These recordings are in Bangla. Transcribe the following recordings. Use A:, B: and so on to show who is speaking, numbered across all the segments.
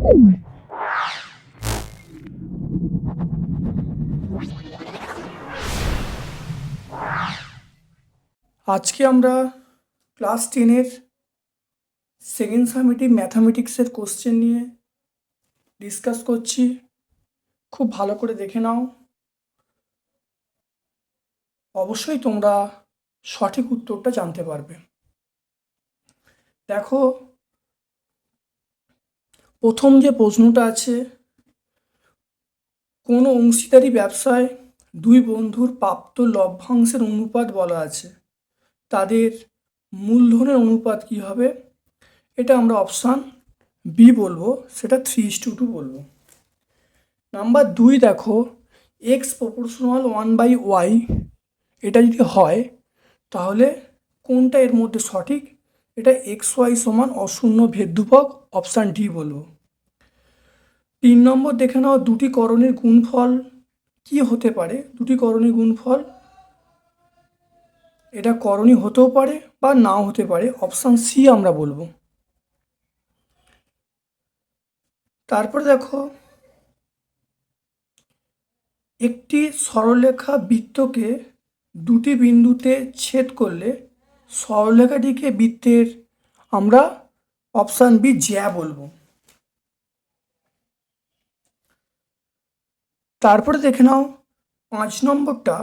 A: আজকে আমরা ক্লাস টেনের সেকেন্ড সামিটিভ ম্যাথামেটিক্সের কোশ্চেন নিয়ে ডিসকাস করছি। খুব ভালো করে দেখে নাও। অবশ্যই তোমরা সঠিক উত্তরটা জানতে পারবে। দেখো প্রথম যে প্রশ্নটা আছে, কোনো অংশীদারি ব্যবসায় দুই বন্ধুর প্রাপ্ত লভ্যাংশের অনুপাত বলা আছে। তাদের মূলধনের অনুপাত কী হবে? এটা আমরা অপশান বি বলব, সেটা থ্রি ইস টু টু বলব। নাম্বার দুই দেখো X proportional one by Y এটা যদি হয়, তাহলে কোনটা এর মধ্যে সঠিক? এটা এক্স ওয়াই সমান অশূন্য ভেদ্যুপক অপশান ডি বলব। তিন নম্বর দেখে নাও, দুটি করণের গুণফল কি হতে পারে? দুটি করণের গুণফল, এটা করণী হতেও পারে বা নাও হতে পারে অপশান সি আমরা বলব। তারপর দেখো, একটি সরলরেখা বৃত্তকে দুটি বিন্দুতে ছেদ করলে সরলরেখাটিকে বৃত্তের আমরা অপশান বি জ্যা বলব। তারপরে দেখে নাও, পাঁচ নম্বরটা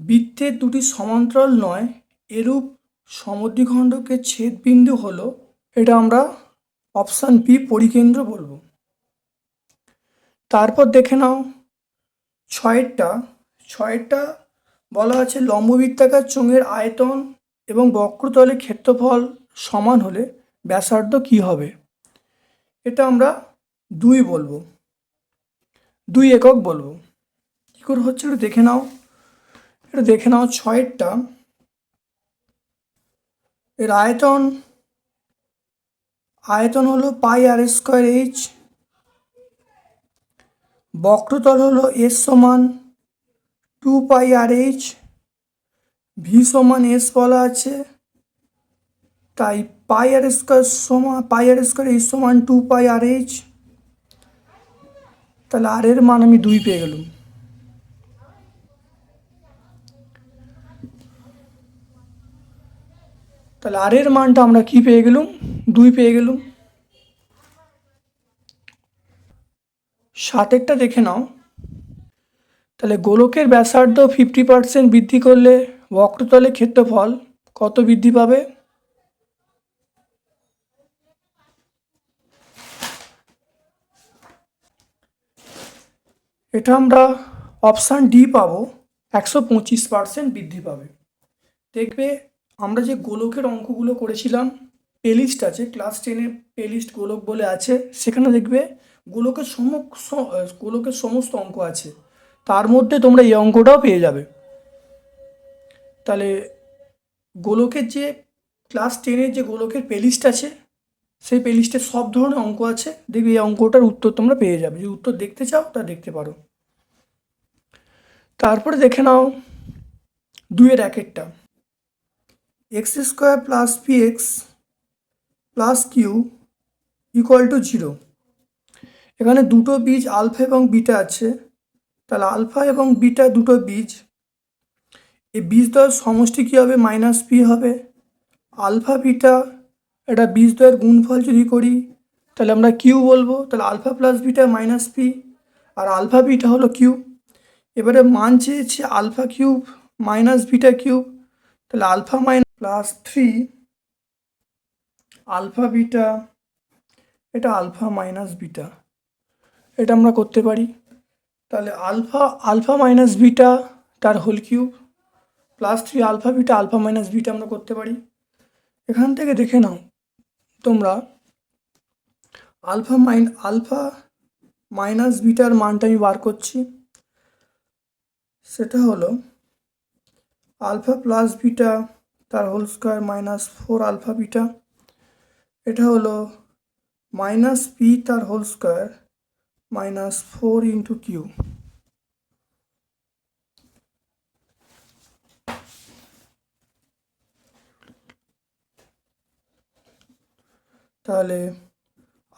A: বৃত্তের দুটি সমান্তরাল নয়, এরূপ সমদ্বিখণ্ডকে ছেদ বিন্দু হলো, এটা আমরা অপশান বি পরিকেন্দ্র বলব। তারপর দেখে নাও, ছয়েরটা ছয়েরটা বলা আছে লম্ববৃত্তাকার চোঙের আয়তন এবং বক্রতলের ক্ষেত্রফল সমান হলে ব্যাসার্ধ কী হবে? এটা আমরা দুই বলব। দুই একক বলব। কী করে হচ্ছে একটু দেখে নাও। এটা দেখে নাও ছয়েরটা। এর আয়তন আয়তন হলো পাই আর স্কোয়ার এইচ। বক্রতল হলো এস সমান two pi R H. V সমান এস বলা আছে। তাই পাই আর স্কোয়ার সমান, পাই আর স্কোয়ার এইচ সমান টু পাই আর এইচ তাহলে আর এর মান আমি দুই পেয়ে গেলাম। তাহলে আর এর মানটা আমরা কি পেয়ে গেলুম? দুই পেয়ে গেলুম। সাতেরটা দেখে নাও। তাহলে গোলকের ব্যাসার্ধ ফিফটি পার্সেন্ট বৃদ্ধি করলে বক্রতলে ক্ষেত্রফল কত বৃদ্ধি পাবে? এটা আমরা অপশান ডি পাবো, একশো পঁচিশ পার্সেন্ট বৃদ্ধি পাবে। দেখবে আমরা যে গোলকের অঙ্কগুলো করেছিলাম প্লেলিস্ট আছে ক্লাস টেনের প্লেলিস্ট গোলক বলে আছে, সেখানে দেখবে গোলকের সমস্ত গোলকের সমস্ত অঙ্ক আছে। তার মধ্যে তোমরা এই অঙ্কটাও পেয়ে যাবে। তাহলে গোলকের যে ক্লাস টেনের যে গোলকের প্লেলিস্ট আছে সেই প্লে প্লেলিস্টে সব ধরনের অঙ্ক আছে। দেখবে এই অঙ্কটার উত্তর তোমরা পেয়ে যাবে। যদি উত্তর দেখতে চাও, তা দেখতে পারো। তারপরে দেখে নাও দুইয়ের একেরটা। X square plus P X plus Q equal to zero এখানে দুটো বীজ আলফা এবং বিটা আছে। তাহলে আলফা এবং বিটা দুটো বীজ। এই বীজ দ্বয়ের সমষ্টি কী হবে? মাইনাস পি হবে। আলফা বিটা এটা বীজ দ্বয়ের গুণফল যদি করি, তাহলে আমরা কিউ বলব। তাহলে alpha plus beta minus P আর আলফা বিটা হলো কিউ এবারে মান চেয়েছে alpha cube minus beta cube তাহলে alpha minus plus three alpha beta এটা আলফা মাইনাস বিটা এটা আমরা করতে পারি। তাহলে আলফা আলফা মাইনাস বিটা তার whole cube plus three alpha beta alpha minus beta আমরা করতে পারি। এখান থেকে দেখে নাও। তোমরা আলফা মাইন, আলফা মাইনাস বিটার মানটা আমি বার করছি। সেটা হলো আলফা প্লাস বিটা তার whole square minus four alpha beta. এটা হলো মাইনাস পি তার whole square minus four into Q. তাহলে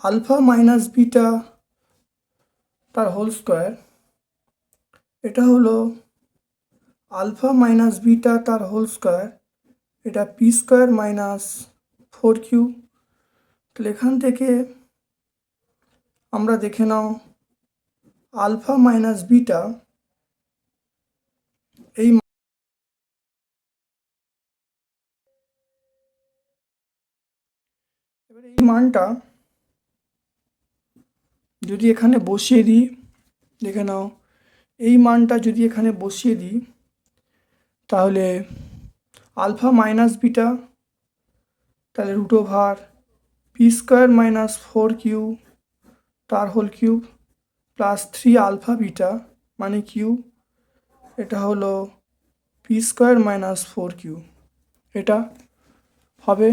A: আলফা মাইনাস বিটা তার হোল স্কোয়ার। এটা হলো আলফা মাইনাস বিটা তার হোল স্কোয়ার। এটা P square minus four Q. তাহলে এখান থেকে আমরা দেখে নাও আলফা মাইনাস বিটা এই মানটা যদি এখানে বসিয়ে দিই, দেখে নাও, এই মানটা যদি এখানে বসিয়ে দিই, তাহলে আলফা মাইনাস বিটা, তাহলে root over P square minus four Q তার whole cube, plus three alpha beta মানে কিউ এটা হলো P square minus four Q এটা হবে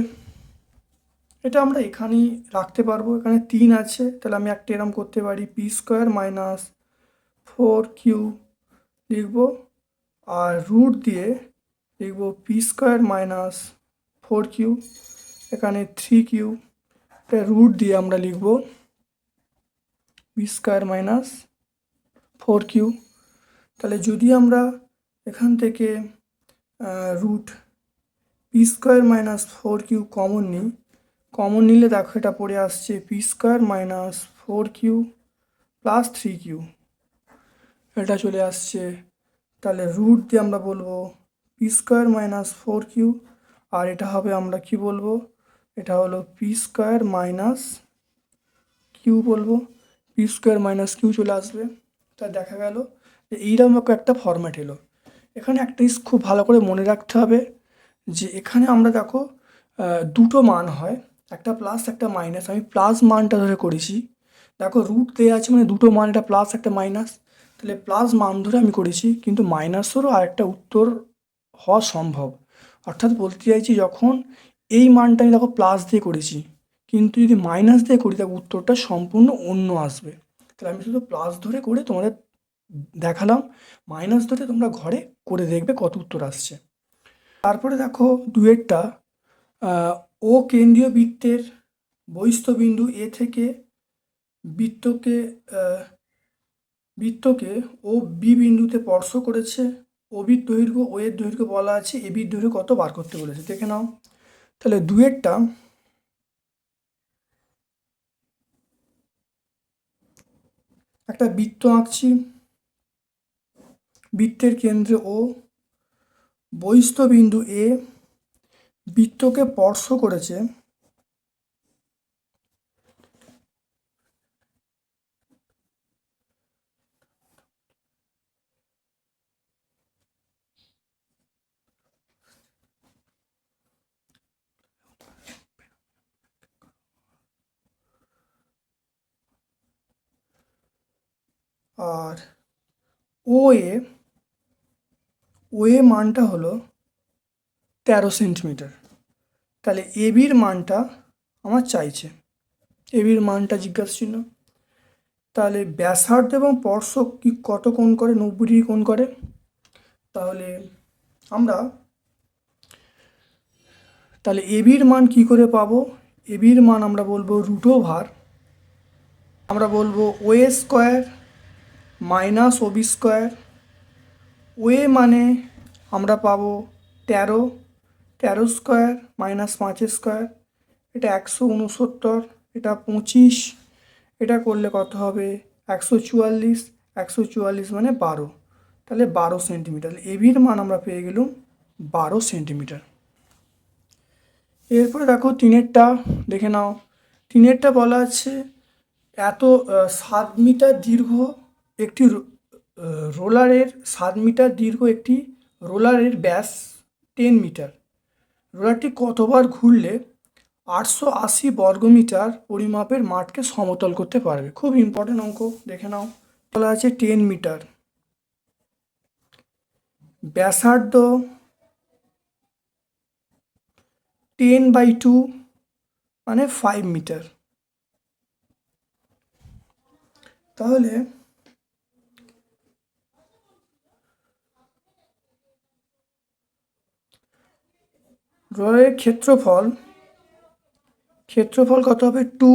A: এটা আমরা এখানেই রাখতে পারব। এখানে তিন আছে। তাহলে আমি একটা এরম করতে পারি। P square minus four Q লিখব। আর রুট দিয়ে লিখব P square minus four Q. এখানে থ্রি কিউ। এটা রুট দিয়ে আমরা লিখব P square minus four Q. তাহলে যদি আমরা এখান থেকে root P square minus four Q common নিই কমন নিলে দেখো এটা পড়ে আসছে P square minus four Q plus three Q এটা চলে আসছে। তাহলে রুট দিয়ে আমরা বলব P square minus four Q আর এটা হবে আমরা কি বলব? এটা হলো পি স্কোয়ার মাইনাস কিউ বলব। পি স্কোয়ার মাইনাস কিউ চলে আসবে। তা দেখা গেল যে এইরকম একটা ফর্ম্যাট এলো। এখানে একটা খুব ভালো করে মনে রাখতে হবে যে এখানে আমরা দেখো দুটো মান হয়। একটা প্লাস একটা মাইনাস আমি প্লাস মানটা ধরে করেছি। দেখো রুট দেওয়া আছে মানে দুটো মান, একটা প্লাস একটা মাইনাস তাহলে প্লাস মান ধরে আমি করেছি, কিন্তু মাইনাসেরও আরেকটা উত্তর হওয়া সম্ভব। অর্থাৎ বলতে চাইছি যখন এই মানটা আমি দেখো প্লাস দিয়ে করেছি, কিন্তু যদি মাইনাস দিয়ে করি তাহলে উত্তরটা সম্পূর্ণ অন্য আসবে। তাহলে আমি শুধু প্লাস ধরে করে তোমাদের দেখালাম। মাইনাস ধরে তোমরা ঘরে করে দেখবে কত উত্তর আসছে। তারপরে দেখো দুয়েরটা ও কেন্দ্রীয় বৃত্তের বহিস্থ বিন্দু এ থেকে বৃত্তকে বৃত্তকে ও বি বিন্দুতে স্পর্শ করেছে। ওবির দৈর্ঘ্য ও এর দৈর্ঘ্য বলা আছে। এবির দৈর্ঘ্য কত বার করতে বলেছে? দেখে নাও। তাহলে দুয়েরটা একটা বৃত্ত আঁকছি। বৃত্তের কেন্দ্রে ও বহিস্থ বিন্দু এ বৃত্তকে স্পর্শ করেছে। আর ও এ ও মানটা হলো তেরো সেন্টিমিটার। তাহলে এবির মানটা আমার চাইছে। এবির মানটা জিজ্ঞাসা তাহলে ব্যাসার্ধ এবং স্পর্শক কি কত কোণ করে? নব্বই ডিগ্রি কোণ করে? তাহলে আমরা তাহলে এবির মান কি করে পাবো? এবির মান আমরা বলব রুট ওভার। আমরা বলব ওয়ে square minus Obi square. Way মানে আমরা পাবো তেরো তেরো স্কোয়ার, মাইনাস পাঁচের স্কোয়ার, এটা একশো উনসত্তর, এটা পঁচিশ, এটা করলে কত হবে? একশো চুয়াল্লিশ একশো চুয়াল্লিশ মানে বারো। তাহলে বারো সেন্টিমিটার এবির মান আমরা পেয়ে গেলাম বারো সেন্টিমিটার। এরপরে দেখো তিনেরটা, দেখে নাও। তিনেরটা বলা আছে, এত সাত মিটার দীর্ঘ একটি রোলারের, সাত মিটার দীর্ঘ একটি রোলারের ব্যাস টেন মিটার। রোলারটি কতবার ঘুরলে আটশো আশি বর্গমিটার পরিমাপের মাঠকে সমতল করতে পারবে? খুব ইম্পর্টেন্ট অঙ্ক, দেখে নাও। বলা আছে টেন মিটার ব্যাসার্ধ টেন বাই টু মানে ফাইভ মিটার তাহলে রয়ের ক্ষেত্রফল ক্ষেত্রফল কত হবে? টু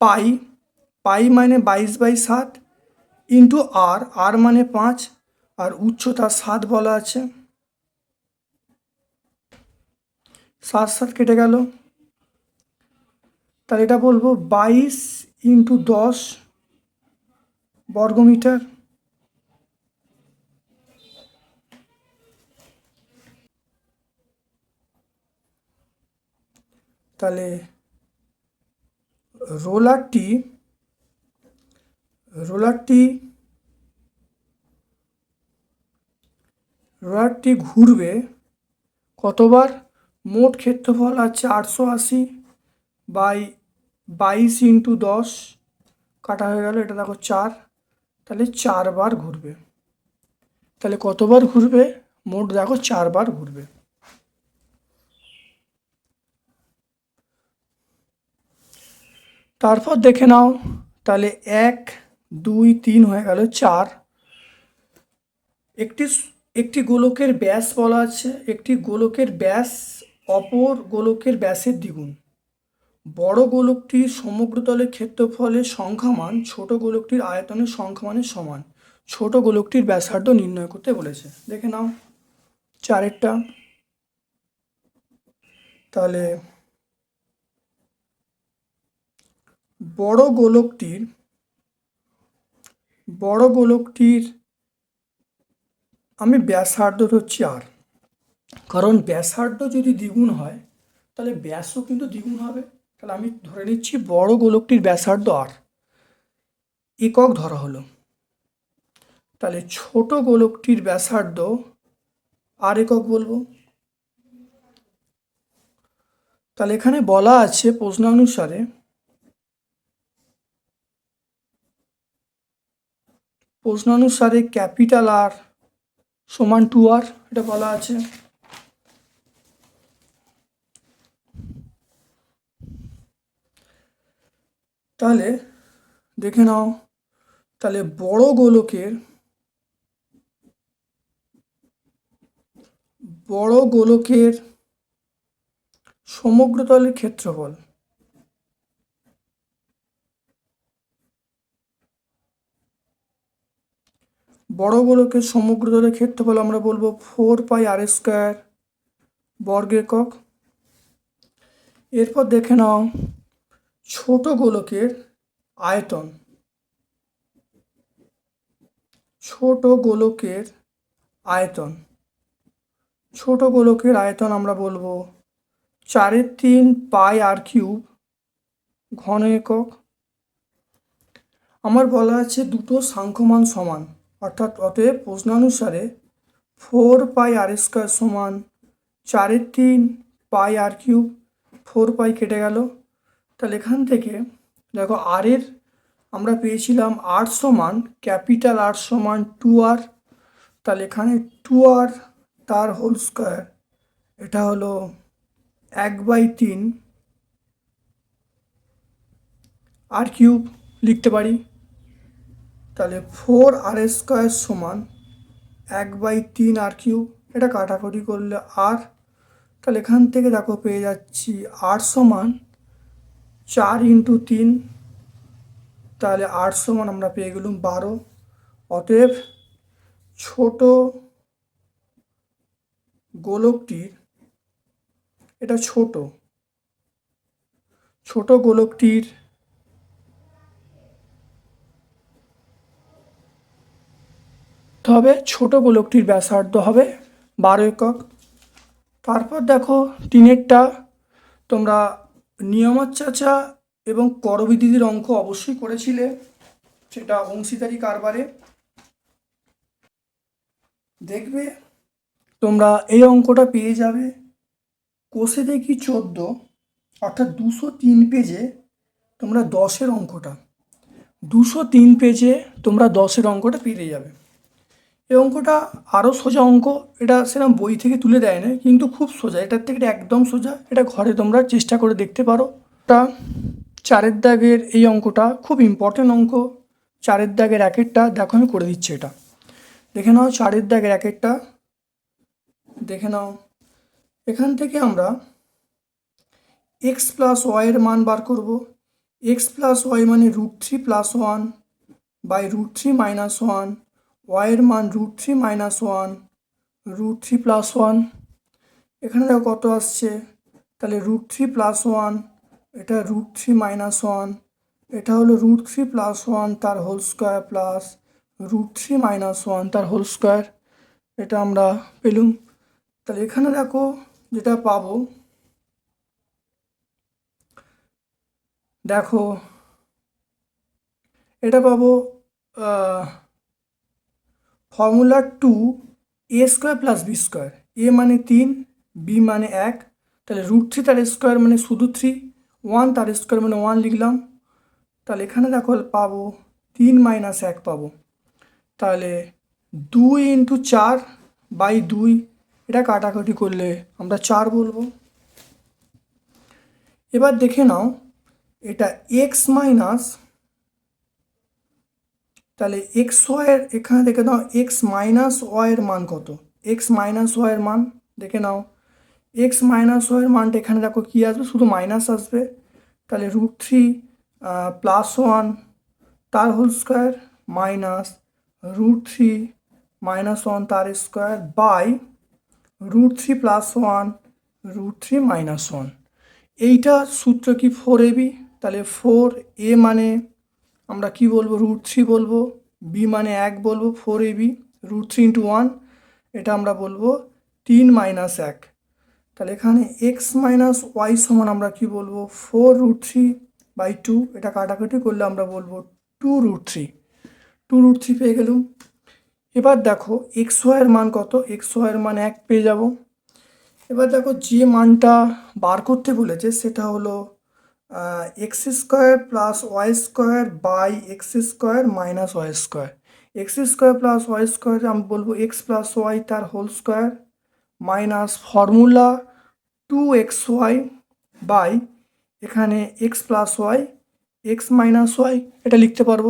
A: পাই পাই মানে বাইশ বাই সাত ইন্টু আর আর মানে পাঁচ, আর উচ্চতা সাত বলা আছে। সাত সাত কেটে গেল। তাহলে এটা বলব বাইশ ইন্টু দশ বর্গমিটার। তাহলে রোলারটি রোলারটি রোলারটি ঘুরবে কতবার? মোট ক্ষেত্রফল আছে আটশো আশি বাই বাইশ ইন্টু দশ। কাটা হয়ে গেল, এটা দেখো চার। তাহলে চারবার ঘুরবে। তাহলে কতবার ঘুরবে? মোট দেখো চারবার ঘুরবে। তারপর দেখে নাও, তাহলে এক, দুই, তিন হয়ে গেল চার। একটি একটি গোলকের ব্যাস বলা আছে, একটি গোলকের ব্যাস অপর গোলকের ব্যাসের দ্বিগুণ। বড় গোলকটির সমগ্রতলের ক্ষেত্রফলের সংখ্যামান ছোট গোলকটির আয়তনের সংখ্যামানের সমান। ছোট গোলকটির ব্যাসার্ধ নির্ণয় করতে বলেছে। দেখে নাও, চারেরটা। তাহলে বড় গোলকটির বড় গোলকটির আমি ব্যাসার্ধ হচ্ছে আর। কারণ ব্যাসার্ধ যদি দ্বিগুণ হয়, তাহলে ব্যাসও কিন্তু দ্বিগুণ হবে। তাহলে আমি ধরে নিচ্ছি বড় গোলকটির ব্যাসার্ধ আর। একক ধরা হলো। তাহলে ছোট গোলকটির ব্যাসার্ধ আর একক বলব? তাহলে এখানে বলা আছে প্রশ্নানুসারে প্রশ্নানুসারে ক্যাপিটাল আর সমান টু আর এটা বলা আছে। তাহলে দেখে নাও, তাহলে বড় গোলকের বড় গোলকের সমগ্রতলের ক্ষেত্রফল। বড় গোলকের সমগ্রতলের ক্ষেত্রফল আমরা বলব ফোর পাই আর স্কোয়ার বর্গ একক। এরপর দেখে নাও ছোট গোলকের আয়তন। ছোট গোলকের আয়তন। ছোট গোলকের আয়তন আমরা বলব চারের তিন পাই আর কিউব ঘন একক। আমার বলা আছে দুটো সাংখ্যমান সমান। অর্থাৎ অতএব প্রশ্নানুসারে ফোর পাই আর স্কোয়ার সমান চারের তিন পাই আর কিউব ফোর পাই কেটে গেল। তাহলে এখান থেকে দেখো আরের আমরা পেয়েছিলাম আর সমান ক্যাপিটাল আর সমান টু আর তাহলে এখানে টু আর তার হোল স্কোয়ার এটা হলো এক বাই তিন আর কিউব লিখতে পারি। তাহলে ফোর আর স্কোয়ার সমান এক বাই তিন আর কিউব, এটা কাটাকুটি করলে আর। তাহলে এখান থেকে দেখো পেয়ে যাচ্ছি আর সমান চার ইন্টু তিন। তাহলে আট সমান আমরা পেয়ে গেলাম বারো। অতএব ছোট গোলকটির, এটা ছোট। ছোট গোলকটির হবে। ছোট গোলকটির ব্যাসার্ধ হবে বারো একক। তারপর দেখো তিনেরটা তোমরা নিয়মাচ্চাচা এবং করবিদিদির অঙ্ক অবশ্যই করেছিলে। সেটা অংশীদারি কারবারে। দেখবে তোমরা এই অঙ্কটা পেয়ে যাবে। কোষে দেখি চোদ্দ, অর্থাৎ দুশো তিন পেজে তোমরা দশের অঙ্কটা। দুশো তিন পেজে তোমরা দশের অঙ্কটা পেয়ে যাবে। এই অঙ্কটা আরও সোজা অঙ্ক, এটা সেরকম বই থেকে তুলে দেয় না, কিন্তু খুব সোজা, এটার থেকে একদম সোজা, এটা ঘরে তোমরা চেষ্টা করে দেখতে পারো। তা চারের দাগের এই অঙ্কটা খুব ইম্পর্টেন্ট অঙ্ক, চারের দাগের একেরটা, দেখো আমি করে দিচ্ছি এটা। দেখে নাও চারের দাগের একেরটা, দেখে নাও। এখান থেকে আমরা এক্স প্লাস ওয়াইয়ের মান বার করব। এক্স প্লাস ওয়াই মানে root three plus one by root three minus one ওয়াইয়ের মান root three minus one root three plus one এখানে দেখো কত আসছে? তাহলে রুট থ্রি প্লাস ওয়ান এটা রুট থ্রি মাইনাস ওয়ান এটা হলো রুট থ্রি প্লাস ওয়ান তার whole square plus root three minus one তার হোল স্কোয়ার এটা আমরা পেলুম। তাহলে এখানে দেখো যেটা পাবো, দেখো, এটা পাবো formula two A square plus B square. A মানে তিন, বি মানে এক। তাহলে রুট থ্রি তার স্কোয়ার মানে শুধু থ্রি। ওয়ান তার স্কোয়ার মানে ওয়ান লিখলাম। তাহলে এখানে দেখো পাবো, তিন মাইনাস এক পাবো। তাহলে দুই ইন্টু চার বাই দুই, এটা কাটাকাটি করলে আমরা চার বলব। এবার দেখে নাও, এটা এক্স মাইনাস তাহলে এক্স ওয়াইয়ের এখানে দেখে নাও এক্স মাইনাস ওয়াইয়ের মান কত? এক্স মাইনাস ওয়াইয়ের মান দেখে নাও। এক্স মাইনাস ওয়াইয়ের মানটা এখানে দেখো কী আসবে? শুধু মাইনাস আসবে। তাহলে রুট থ্রি প্লাস ওয়ান তার whole square minus root three minus one তার square by root three plus one root three minus one এইটা সূত্র কি ফোর এবি তাহলে ফোর এ মানে আমরা কি বলব? রুট থ্রি বলব বি মানে এক বলব four A B root three into one এটা আমরা বলব তিন মাইনাস এক। তাহলে এখানে এক্স মাইনাস ওয়াই সমান আমরা কি বলব? Four root three by two এটা কাটাকাটি করলে আমরা বলব two root three two root three পেয়ে গেলুম। এবার দেখো এক্স ওয়াইয়ের মান কত? এক্স ওয়াইয়ের মান এক পেয়ে যাব। এবার দেখো যে মানটা বার করতে বলেছে, সেটা হলো X square plus Y square by X square minus Y square X square plus Y square আমি বলব এক্স প্লাস ওয়াই তার whole square minus formula two X Y by এখানে X plus Y X minus Y এটা লিখতে পারব।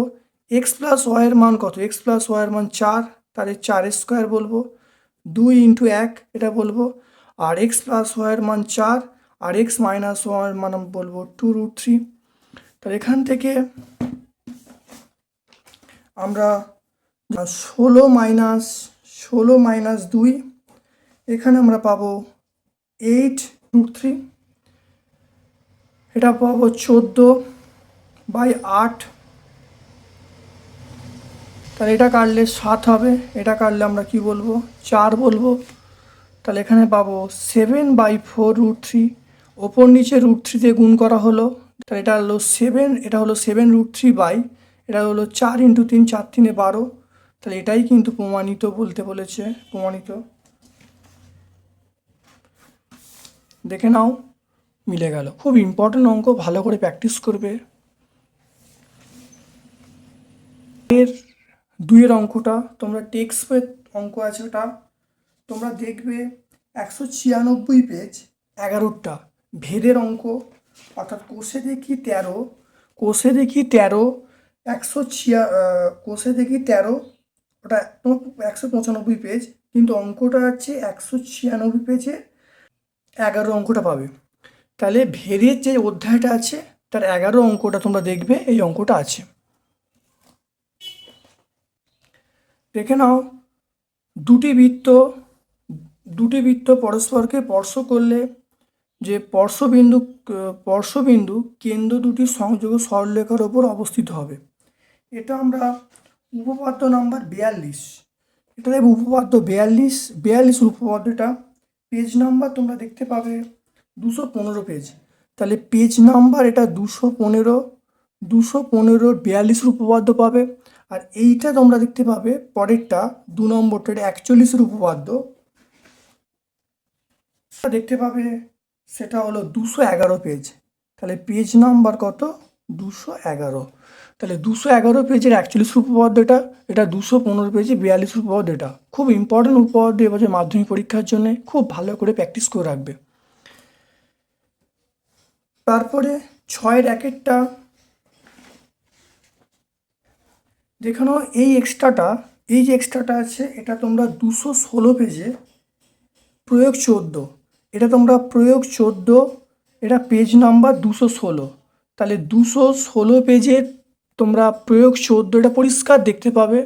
A: এক্স প্লাস ওয়াইয়ের মান কত? এক্স প্লাস ওয়াইয়ের মান চার তাহলে চার স্কোয়ার বলব। দুই ইন্টু এক, এটা বলব। আর এক্স প্লাস ওয়াইয়ের মান চার আর এক্স মাইনাস ওয়াইয়ের মান বলব টু রুট থ্রি তাহলে এখান থেকে আমরা ষোলো মাইনাস ষোলো মাইনাস দুই, এখানে আমরা পাবো এইট রুট থ্রি এটা পাবো চোদ্দ বাই আট। তাহলে এটা কাটলে সাত হবে, এটা কাটলে আমরা কি বলব? চার বলব। তাহলে এখানে পাবো seven by four root three ওপর নিচে রুট থ্রি দিয়ে গুণ করা হলো। তাহলে এটা হলো সেভেন এটা হলো সেভেন রুট থ্রি বাই এটা হলো চার ইন্টু তিন, চার তিনে বারো। তাহলে এটাই কিন্তু প্রমাণিত বলতে বলেছে, প্রমাণিত। দেখে নাও, মিলে গেল। খুব ইম্পর্টেন্ট অঙ্ক, ভালো করে প্র্যাকটিস করবে। এর দুইয়ের অঙ্কটা, তোমরা টেক্সট বইয়ের অঙ্ক আছে ওটা, তোমরা দেখবে একশো ছিয়ানব্বই পেজ এগারোটা। ভেদের অঙ্ক, অর্থাৎ কোষে দেখি তেরো, কোষে দেখি তেরো, একশো ছিয়া কোষে দেখি তেরো, ওটা একশো পঁচানব্বই পেজ কিন্তু অঙ্কটা হচ্ছে একশো ছিয়ানব্বই পেজে এগারো অঙ্কটা পাবে। তাহলে ভেদের যে অধ্যায়টা আছে, তার এগারো অঙ্কটা তোমরা দেখবে, এই অঙ্কটা আছে। দেখে নাও, দুটি বৃত্ত দুটি বৃত্ত পরস্পরকে স্পর্শ করলে যে স্পর্শবিন্দু স্পর্শবিন্দু কেন্দ্র দুটি সংযোগ সরলরেখার ওপর অবস্থিত হবে। এটা আমরা উপপাদ্য নাম্বার বিয়াল্লিশ। এটা দেখবে উপপাদ্য বিয়াল্লিশ। বিয়াল্লিশ উপপাদ্যটা পেজ নাম্বার তোমরা দেখতে পাবে দুশো পনেরো পেজ। তাহলে পেজ নাম্বার এটা দুশো পনেরো। দুশো পনেরো বিয়াল্লিশের উপপাদ্য পাবে। আর এইটা তোমরা দেখতে পাবে পরেরটা দু নম্বরটা এটা একচল্লিশের উপপাদ্য। দেখতে পাবে সেটা হলো দুশো এগারো পেজ তাহলে পেজ নাম্বার কত? দুশো এগারো। তাহলে দুশো এগারো পেজের একচল্লিশ উপপাদ্য এটা এটা দুশো পনেরো পেজে বিয়াল্লিশ উপপাদ্য এটা খুব ইম্পর্টেন্ট উপপাদ্য এবছর মাধ্যমিক পরীক্ষার জন্য খুব ভালো করে প্র্যাকটিস করে রাখবে। তারপরে ছয় র্যাকেটটা যেখানে এই এক্সট্রাটা এই যে এক্সট্রাটা আছে, এটা তোমরা দুশো ষোলো পেজে প্রয়োগ চোদ্দ। এটা তোমরা প্রয়োগ চোদ্দ, এটা পেজ নাম্বার দুশো ষোলো। তাহলে দুশো ষোলো পেজের তোমরা প্রয়োগ চোদ্দ, এটা পরিষ্কার দেখতে পাবে।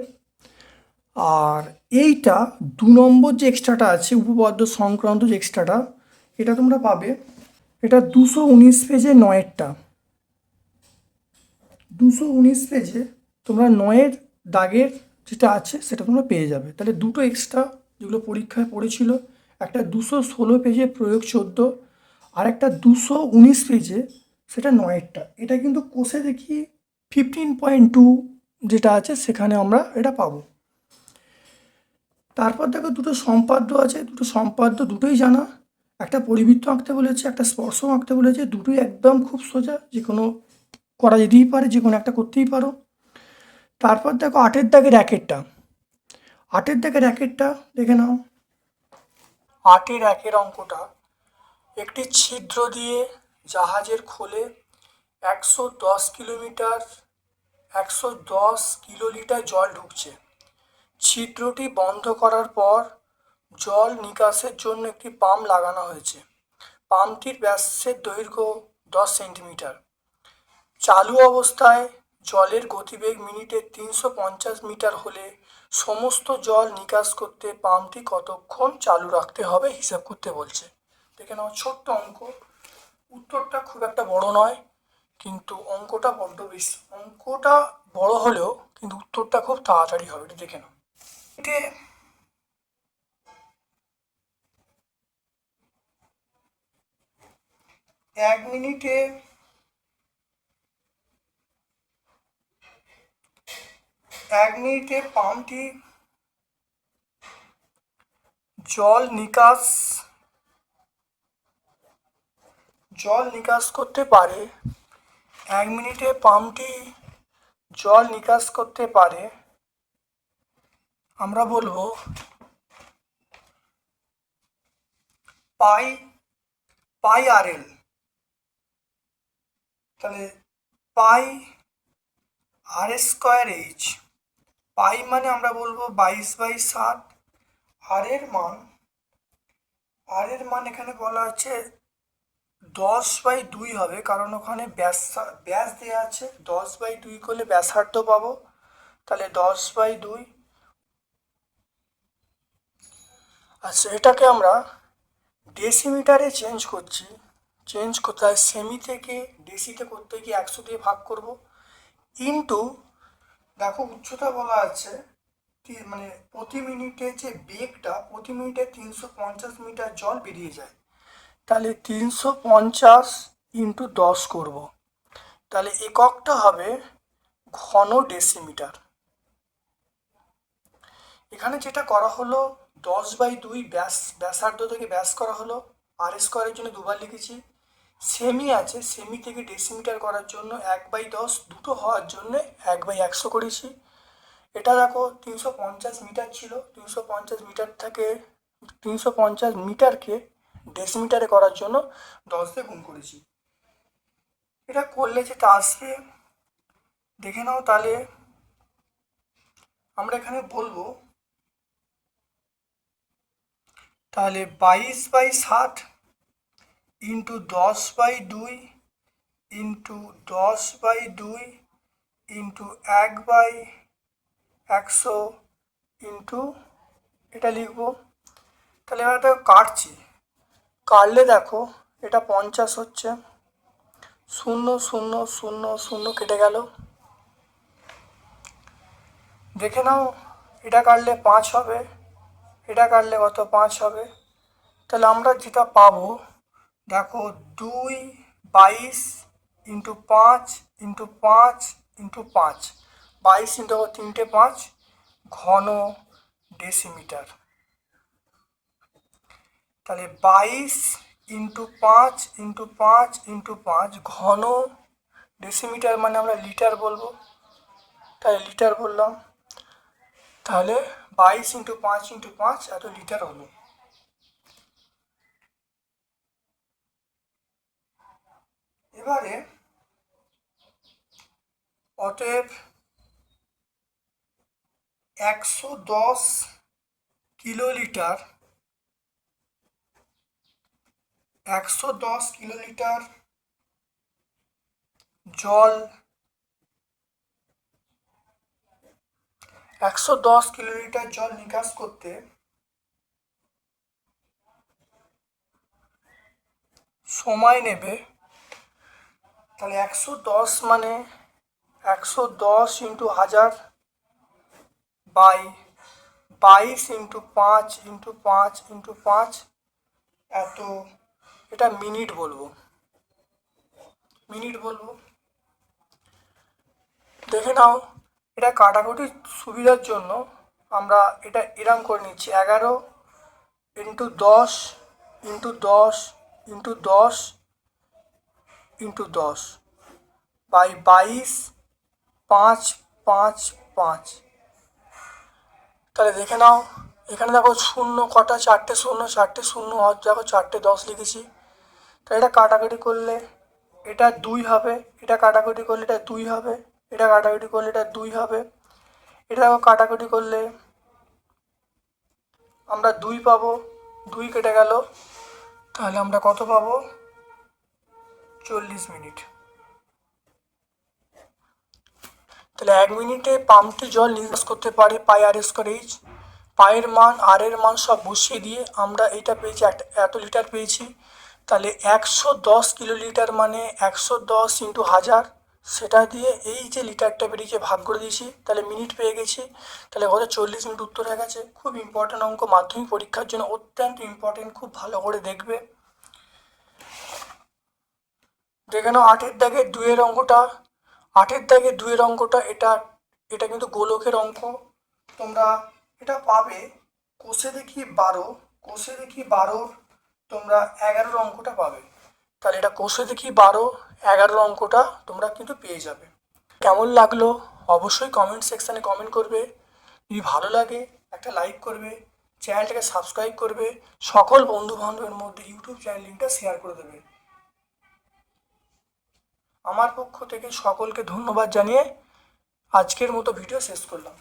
A: আর এইটা দু নম্বর যে এক্সট্রাটা আছে, উপপাদ্য সংক্রান্ত যে এক্সট্রাটা এটা তোমরা পাবে। এটা দুশো উনিশ পেজে নয়েরটা। দুশো উনিশ পেজে তোমরা নয়ের দাগের যেটা আছে, সেটা তোমরা পেয়ে যাবে। তাহলে দুটো এক্সট্রা যেগুলো পরীক্ষায় পড়েছিল একটা দুশো ষোলো পেজে প্রয়োগ চোদ্দ, আর একটা দুশো উনিশ পেজে সেটা নয়েরটা। এটা কিন্তু কোষে দেখি ফিফটিন পয়েন্ট টু যেটা আছে সেখানে আমরা এটা পাবো। তারপর দেখো দুটো সম্পাদ্য আছে, দুটো সম্পাদ্য দুটোই জানা। একটা পরিবৃত্ত আঁকতে বলেছে, একটা স্পর্শ আঁকতে বলেছে, দুটোই একদম খুব সোজা, যে কোনো করা যেতেই পারে, যে কোনো একটা করতেই পারো। তারপর দেখো আটের দাগে র্যাকেটটা আটের দাগে র্যাকেটটা দেখে নাও। আটের একের অঙ্কটা, একটি ছিদ্র দিয়ে জাহাজের খোলে একশো দশ কিলোমিটার, একশো দশ কিলোলিটার জল ঢুকছে। ছিদ্রটি বন্ধ করার পর জল নিকাশের জন্য একটি পাম্প লাগানো হয়েছে। পাম্পটির ব্যাসের দৈর্ঘ্য দশ সেন্টিমিটার। চালু অবস্থায় জলের গতিবেগ মিনিটে তিনশো পঞ্চাশ মিটার হলে সমস্ত জল নিকাশ করতে, পাম্পটি কতক্ষণ চালু রাখতে হবে হিসাব করতে বলছে। দেখে নাও, ছোট্ট অঙ্ক। উত্তরটা খুব একটা বড় নয়, কিন্তু অঙ্কটা বড্ড বেশি। অঙ্কটা বড় হলেও কিন্তু উত্তরটা খুব তাড়াতাড়ি হবে, এটা দেখে নাও। এটা এক মিনিটে এক মিনিটে পাম্পটি জল নিকাশ জল নিকাশ করতে পারে। এক মিনিটে পাম্পটি জল নিকাশ করতে পারে। আমরা বলব, পাই পাই আর এল তাহলে পাই আর স্কোয়ার এইচ। পাই মানে আমরা বলব বাইশ বাই সাত। আর এর মান, আর এর মান এখানে বলা আছে দশ বাই দুই হবে, কারণ ওখানে ব্যাস ব্যাস দেওয়া আছে। দশ বাই দুই করলে ব্যাসার্ধ পাবো। তাহলে দশ বাই দুই। আচ্ছা এটাকে আমরা ডেসিমিটারে চেঞ্জ করছি। চেঞ্জ কোথায়? সেমি থেকে ডেসিতে করতে গিয়ে একশো দিয়ে ভাগ করব। ইন্টু দেখো, উচ্চতা বলা আছে মানে প্রতি মিনিটে যে বেগটা, প্রতি মিনিটে তিনশো পঞ্চাশ মিটার জল বেরিয়ে যায়। তাহলে তিনশো পঞ্চাশ ইন্টু দশ করব। তাহলে এককটা হবে ঘন ডেসিমিটার এখানে যেটা করা হলো, দশ বাই দুই ব্যাস ব্যাসার্ধ থেকে ব্যাস করা হলো আর স্কোয়ারের জন্য দুবার লিখেছি। সেমি আছে সেমি থেকে ডেসিমিটার করার জন্য এক বাই দশ দুটো হওয়ার জন্য এক বাই একশো করেছি। এটা দেখো তিনশো পঞ্চাশ মিটার ছিল, তিনশো পঞ্চাশ মিটার থেকে, তিনশো পঞ্চাশ মিটারকে ডেসিমিটারে করার জন্য দশ দিয়ে গুণ করেছি। এটা করলে যেটা আসবে, দেখে নাও তাহলে। আমরা এখানে বলব, তাহলে বাইশ বাই ষাট ইন্টু দশ বাই দুই, ইন্টু দশ বাই দুই, ইন্টু এক বাই একশো, ইন্টু এটা লিখব। তাহলে এবার দেখো কাটছি। কাটলে দেখো এটা পঞ্চাশ হচ্ছে। শূন্য শূন্য শূন্য শূন্য কেটে গেল। দেখে নাও, এটা কাটলে পাঁচ হবে, এটা কাটলে কত? পাঁচ হবে। তাহলে আমরা যেটা পাবো দেখো দুই বাইশ ইন্টু পাঁচ ইন্টু পাঁচ ইন্টু পাঁচ। বাইশ ইন্টু তিনটে পাঁচ ঘন ডেসিমিটার। তাহলে বাইশ ইন্টু পাঁচ ইন্টু পাঁচ ইন্টু পাঁচ ঘন ডেসিমিটার মানে আমরা লিটার বলব। তাহলে লিটার বললাম। তাহলে বাইশ ইন্টু পাঁচ ইন্টু পাঁচ এত লিটার হলো এবারে অতএব একশো দশ কিলোলিটার, একশো দশ কিলোলিটার জল, একশো দশ কিলোলিটার জল নিকাশ করতে সময় নেবে তাহলে একশো দশ মানে একশো দশ ইন্টু হাজার বাই বাইশ ইন্টু পাঁচ ইন্টু পাঁচ ইন্টু পাঁচ, এত, এটা মিনিট বলব। মিনিট বলব। দেখে নাও, এটা কাটাকুটির সুবিধার জন্য আমরা এটা এরম করে নিচ্ছি, এগারো ইন্টু দশ ইন্টু দশ ইন্টু দশ ইন্টু দশ বাই বাইশ পাঁচ পাঁচ পাঁচ। তাহলে দেখে নাও, এখানে দেখো শূন্য, কটা চারটে শূন্য চারটে শূন্য, আর দেখো চারটে দশ লিখেছি। তো এটা কাটাকাটি করলে এটা দুই হবে, এটা কাটাকুটি করলে এটা দুই হবে, এটা কাটাকুটি করলে এটা দুই হবে। এটা দেখো কাটাকুটি করলে আমরা দুই পাবো, দুই কেটে গেল। তাহলে আমরা কত পাবো? চল্লিশ মিনিট। তাহলে এক মিনিটে পাম্পটি জল নিকাশ করতে পারে পাই আর স্কোয়ার এইচ। পায়ের মান, আর এর মান সব বসিয়ে দিয়ে আমরা এটা পেয়েছি এত লিটার পেয়েছি। তাহলে একশো দশ কিলোলিটার মানে একশো দশ ইন্টু হাজার। সেটা দিয়ে এই যে লিটারটা বেরিয়েছে ভাগ করে দিয়েছি, তাহলে মিনিট পেয়ে গেছি। তাহলে কত চল্লিশ মিনিট উত্তর হয়ে গেছে। খুব ইম্পর্ট্যান্ট অঙ্ক, মাধ্যমিক পরীক্ষার জন্য অত্যন্ত ইম্পর্টেন্ট খুব ভালো করে দেখবে। দেখে নাও, আটের দাগে দুয়ের অঙ্কটা, আটের দাগে দুয়ের অঙ্কটা, এটা এটা কিন্তু গোলকের অঙ্ক। তোমরা এটা পাবে কোষে দেখি বারো, কোষে দেখি বারো, তোমরা এগারোর অঙ্কটা পাবে। তাহলে এটা কোষে দেখি বারো, এগারোর অঙ্কটা তোমরা কিন্তু পেয়ে যাবে। কেমন লাগল অবশ্যই কমেন্ট সেকশানে কমেন্ট করবে। যদি ভালো লাগে, একটা লাইক করবে, চ্যানেলটাকে সাবস্ক্রাইব করবে, সকল বন্ধু বান্ধবের মধ্যে ইউটিউব চ্যানেল লিঙ্কটা শেয়ার করে দেবে। আমার পক্ষ থেকে সকলকে ধন্যবাদ জানিয়ে আজকের মতো ভিডিও শেষ করলাম।